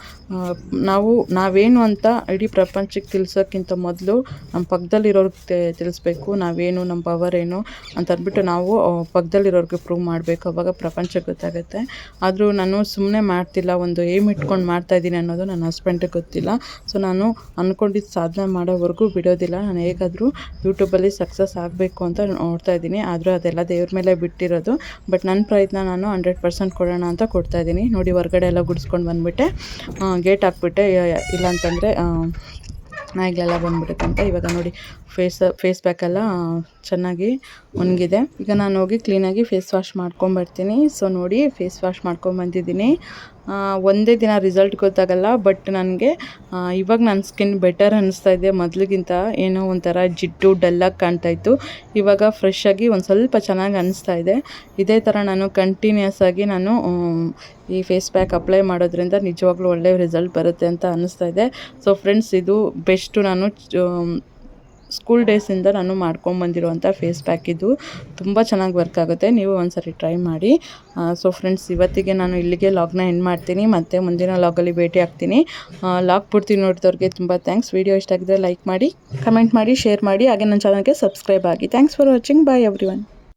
ನಾವು, ನಾವೇನು ಅಂತ ಇಡೀ ಪ್ರಪಂಚಕ್ಕೆ ತಿಳಿಸೋಕ್ಕಿಂತ ಮೊದಲು ನಮ್ಮ ಪಕ್ಕದಲ್ಲಿರೋರ್ಗೆ ತಿಳಿಸ್ಬೇಕು. ನಾವೇನು ನಮ್ಮ ಪವರ್ ಏನು ಅಂತ ಅಂದ್ಬಿಟ್ಟು ನಾವು ಪಕ್ಕದಲ್ಲಿರೋರ್ಗೆ ಪ್ರೂವ್ ಮಾಡಬೇಕು. ಅವಾಗ ಪ್ರಪಂಚಕ್ಕೆ ಗೊತ್ತಾಗುತ್ತೆ. ಆದರೂ ನಾನು ಸುಮ್ಮನೆ ಮಾಡ್ತಿಲ್ಲ, ಒಂದು ಏಮ್ ಇಟ್ಕೊಂಡು ಮಾಡ್ತಾ ಇದ್ದೀನಿ ಅನ್ನೋದು ನನ್ನ ಹಸ್ಬೆಂಡಿಗೆ ಗೊತ್ತಿಲ್ಲ. ಸೊ ನಾನು ಅಂದ್ಕೊಂಡಿದ್ದ ಸಾಧನೆ ಮಾಡೋವರೆಗೂ ಬಿಡೋದಿಲ್ಲ. ನಾನು ಹೇಗಾದರೂ ಯೂಟ್ಯೂಬಲ್ಲಿ ಸಕ್ಸಸ್ ಆಗಬೇಕು ಅಂತ ನೋಡ್ತಾ ಇದ್ದೀನಿ. ಆದರೂ ಅದೆಲ್ಲ ದೇವ್ರ ಮೇಲೆ ಬಿಟ್ಟಿರೋದು. ಬಟ್ ನನ್ನ ಪ್ರಯತ್ನ ನಾನು ಹಂಡ್ರೆಡ್ ಪರ್ಸೆಂಟ್ ಕೊಡೋಣ ಅಂತ ಕೊಡ್ತಾ ಇದ್ದೀನಿ. ನೋಡಿ, ಹೊರಗಡೆ ಎಲ್ಲ ಗುಡಿಸ್ಕೊಂಡು ಬಂದುಬಿಟ್ಟೆ. ಗೇಟ್ ಹಾಕ್ಬಿಟ್ಟೆ. ಇಲ್ಲಾಂತಂದರೆ ನಾಯಿಗಳೆಲ್ಲ ಬಂದ್ಬಿಡುತ್ತೆ ಅಂತ. ಇವಾಗ ನೋಡಿ ಫೇಸ್ ಫೇಸ್ ಪ್ಯಾಕೆಲ್ಲ ಚೆನ್ನಾಗಿ ಒಣಗಿದೆ. ಈಗ ನಾನು ಹೋಗಿ ಕ್ಲೀನಾಗಿ ಫೇಸ್ ವಾಶ್ ಮಾಡ್ಕೊಂಬರ್ತೀನಿ ಸೊ ನೋಡಿ ಫೇಸ್ ವಾಶ್ ಮಾಡ್ಕೊಂಬಂದಿದ್ದೀನಿ ಒಂದೇ ದಿನ ರಿಸಲ್ಟ್ ಗೊತ್ತಾಗಲ್ಲ ಬಟ್ ನನಗೆ ಇವಾಗ ನನ್ನ ಸ್ಕಿನ್ ಬೆಟರ್ ಅನ್ನಿಸ್ತಾ ಇದೆ. ಮೊದಲಿಗಿಂತ ಏನೋ ಒಂಥರ ಜಿಡ್ಡು ಡಲ್ಲಾಗಿ ಕಾಣ್ತಾ ಇತ್ತು. ಇವಾಗ ಫ್ರೆಶ್ ಆಗಿ ಒಂದು ಸ್ವಲ್ಪ ಚೆನ್ನಾಗಿ ಅನಿಸ್ತಾ ಇದೆ. ಇದೇ ಥರ ನಾನು ಕಂಟಿನ್ಯೂಸ್ ಆಗಿ ನಾನು ಈ ಫೇಸ್ ಪ್ಯಾಕ್ ಅಪ್ಲೈ ಮಾಡೋದ್ರಿಂದ ನಿಜವಾಗ್ಲೂ ಒಳ್ಳೆಯ ರಿಸಲ್ಟ್ ಬರುತ್ತೆ ಅಂತ ಅನ್ನಿಸ್ತಾ ಇದೆ. ಸೊ ಫ್ರೆಂಡ್ಸ್ ಇದು ಬೆಸ್ಟು ನಾನು ಸ್ಕೂಲ್ ಡೇಸಿಂದ ನಾನು ಮಾಡ್ಕೊಂಬಂದಿರುವಂಥ ಫೇಸ್ ಪ್ಯಾಕ್ ಇದು. ತುಂಬ ಚೆನ್ನಾಗಿ ವರ್ಕ್ ಆಗುತ್ತೆ. ನೀವು ಒಂದ್ಸರಿ ಟ್ರೈ ಮಾಡಿ. ಸೊ ಫ್ರೆಂಡ್ಸ್ ಇವತ್ತಿಗೆ ನಾನು ಇಲ್ಲಿಗೆ ಲಾಗ್ನ ಎಂಡ್ ಮಾಡ್ತೀನಿ. ಮತ್ತು ಮುಂದಿನ ಲಾಗಲ್ಲಿ ಭೇಟಿ ಆಗ್ತೀನಿ. ಲಾಗ್ ಪೂರ್ತಿ ನೋಡಿದವ್ರಿಗೆ ತುಂಬ ಥ್ಯಾಂಕ್ಸ್ ವಿಡಿಯೋ ಇಷ್ಟ ಆಗಿದ್ರೆ ಲೈಕ್ ಮಾಡಿ ಕಮೆಂಟ್ ಮಾಡಿ ಶೇರ್ ಮಾಡಿ. ಹಾಗೆ ನನ್ನ ಚಾನಲ್ಗೆ ಸಬ್ಸ್ಕ್ರೈಬ್ ಆಗಿ. Thanks for watching bye everyone